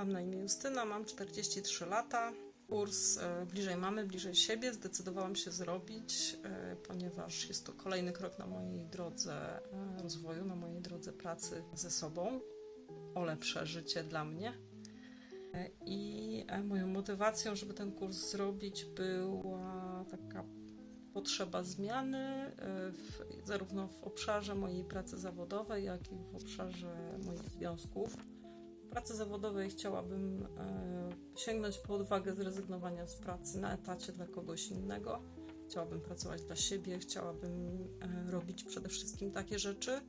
Mam na imię Justyna, mam 43 lata. Kurs e, bliżej mamy, bliżej siebie zdecydowałam się zrobić, e, ponieważ jest to kolejny krok na mojej drodze e, rozwoju, na mojej drodze pracy ze sobą o lepsze życie dla mnie. I moją motywacją, żeby ten kurs zrobić, była taka potrzeba zmiany, w, zarówno w obszarze mojej pracy zawodowej, jak i w obszarze moich związków. Pracy zawodowej chciałabym e, sięgnąć po odwagę zrezygnowania z pracy na etacie dla kogoś innego. Chciałabym pracować dla siebie, chciałabym e, robić przede wszystkim takie rzeczy,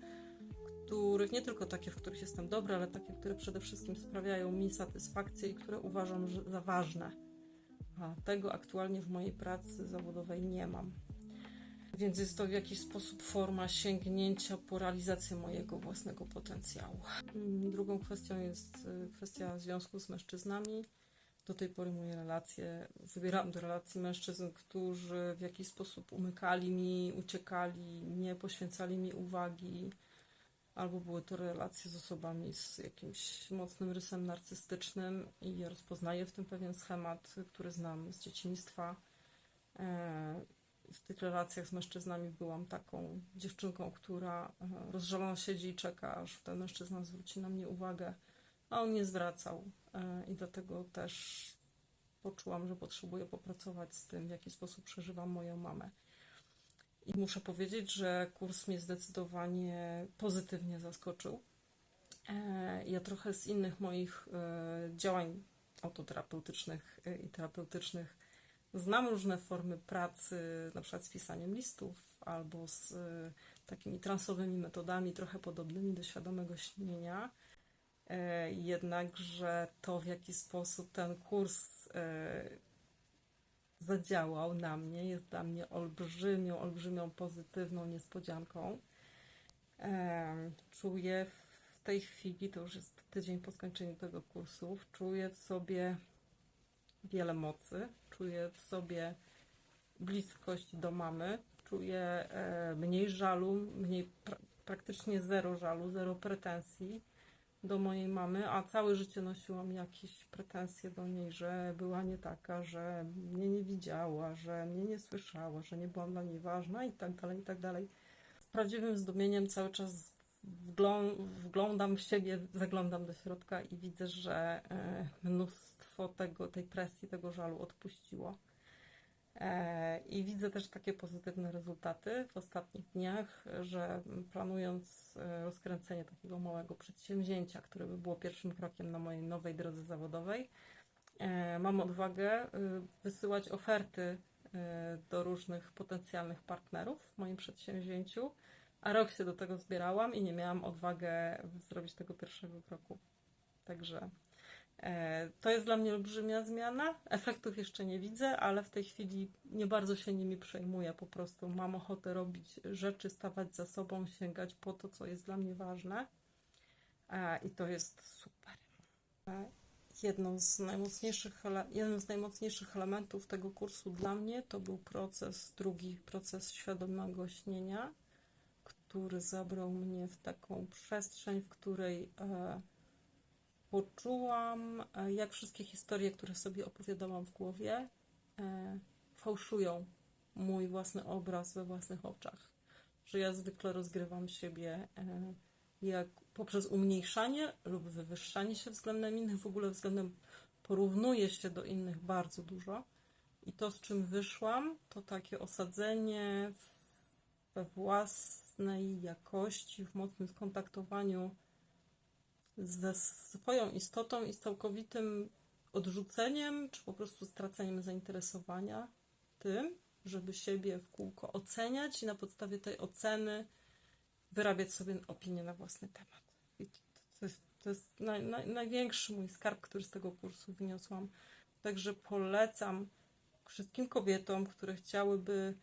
których nie tylko takie, w których jestem dobra, ale takie, które przede wszystkim sprawiają mi satysfakcję i które uważam za ważne. A tego aktualnie w mojej pracy zawodowej nie mam. Więc jest to w jakiś sposób forma sięgnięcia po realizację mojego własnego potencjału. Mm, Drugą kwestią jest y, kwestia związku z mężczyznami. Do tej pory moje relacje, wybieram do relacji mężczyzn, którzy w jakiś sposób umykali mi, uciekali, nie poświęcali mi uwagi, albo były to relacje z osobami z jakimś mocnym rysem narcystycznym i ja rozpoznaję w tym pewien schemat, który znam z dzieciństwa. W tych relacjach z mężczyznami byłam taką dziewczynką, która e, rozżalona siedzi i czeka, aż ten mężczyzna zwróci na mnie uwagę, a on nie zwracał. E, I dlatego też poczułam, że potrzebuję popracować z tym, w jaki sposób przeżywam moją mamę. I muszę powiedzieć, że kurs mnie zdecydowanie pozytywnie zaskoczył. E, Ja trochę z innych moich działań autoterapeutycznych i terapeutycznych znam różne formy pracy, na przykład z pisaniem listów albo z e, takimi transowymi metodami, trochę podobnymi do świadomego śnienia. E, Jednakże to, w jaki sposób ten kurs e, zadziałał na mnie, jest dla mnie olbrzymią, olbrzymią pozytywną niespodzianką. Czuję w tej chwili, to już jest tydzień po skończeniu tego kursu, czuję w sobie wiele mocy, czuję w sobie bliskość do mamy, czuję e, mniej żalu, mniej pra praktycznie zero żalu, zero pretensji do mojej mamy, a całe życie nosiłam jakieś pretensje do niej, że była nie taka, że mnie nie widziała, że mnie nie słyszała, że nie byłam dla niej ważna i tak dalej, i tak dalej. Z prawdziwym zdumieniem cały czas wglądam w siebie, zaglądam do środka i widzę, że e, mnóstwo tego, tej presji, tego żalu odpuściło. E, I widzę też takie pozytywne rezultaty w ostatnich dniach, że planując e, rozkręcenie takiego małego przedsięwzięcia, które by było pierwszym krokiem na mojej nowej drodze zawodowej, mam odwagę wysyłać oferty do różnych potencjalnych partnerów w moim przedsięwzięciu, a rok się do tego zbierałam i nie miałam odwagę zrobić tego pierwszego kroku. Także E, To jest dla mnie olbrzymia zmiana. Efektów jeszcze nie widzę, ale w tej chwili nie bardzo się nimi przejmuję. Po prostu mam ochotę robić rzeczy, stawać za sobą, sięgać po to, co jest dla mnie ważne. E, I to jest super. E, Jedną z najmocniejszych, jednym z najmocniejszych elementów tego kursu dla mnie to był proces, drugi proces świadomego śnienia, który zabrał mnie w taką przestrzeń, w której e, poczułam, e, jak wszystkie historie, które sobie opowiadałam w głowie, e, fałszują mój własny obraz we własnych oczach. Że ja zwykle rozgrywam siebie jak poprzez umniejszanie lub wywyższanie się względem innych, w ogóle względem porównuję się do innych bardzo dużo. I to, z czym wyszłam, to takie osadzenie w- we własnej jakości, w mocnym skontaktowaniu ze swoją istotą i z całkowitym odrzuceniem, czy po prostu straceniem zainteresowania tym, żeby siebie w kółko oceniać i na podstawie tej oceny wyrabiać sobie opinię na własny temat. To jest, to jest naj, naj, największy mój skarb, który z tego kursu wyniosłam. Także polecam wszystkim kobietom, które chciałyby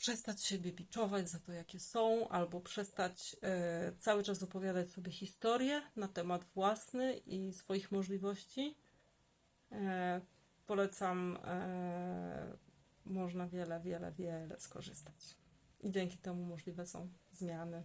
przestać siebie biczować za to, jakie są, albo przestać e, cały czas opowiadać sobie historię na temat własny i swoich możliwości. E, polecam, e, można wiele, wiele, wiele skorzystać. I dzięki temu możliwe są zmiany